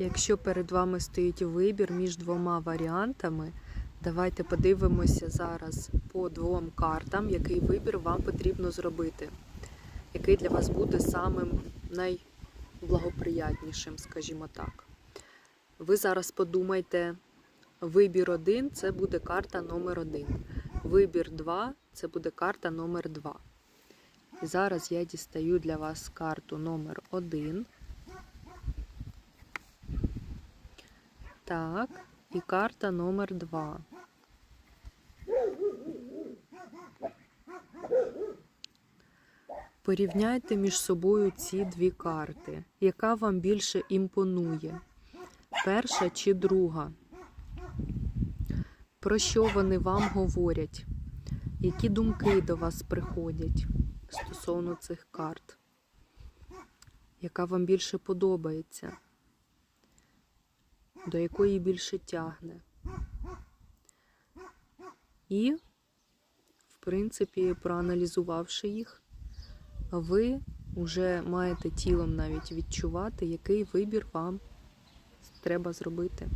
Якщо перед вами стоїть вибір між двома варіантами, давайте подивимося зараз по двом картам, який вибір вам потрібно зробити, який для вас буде самим найблагоприятнішим, скажімо так. Ви зараз подумайте, вибір 1 це буде карта номер 1. Вибір 2 це буде карта номер 2. І зараз я дістаю для вас карту номер 1. Так, і карта номер 2. Порівняйте між собою ці дві карти. Яка вам більше імпонує? Перша чи друга? Про що вони вам говорять? Які думки до вас приходять стосовно цих карт? Яка вам більше подобається? До якої більше тягне? І, в принципі, проаналізувавши їх, ви вже маєте тілом навіть відчувати, який вибір вам треба зробити.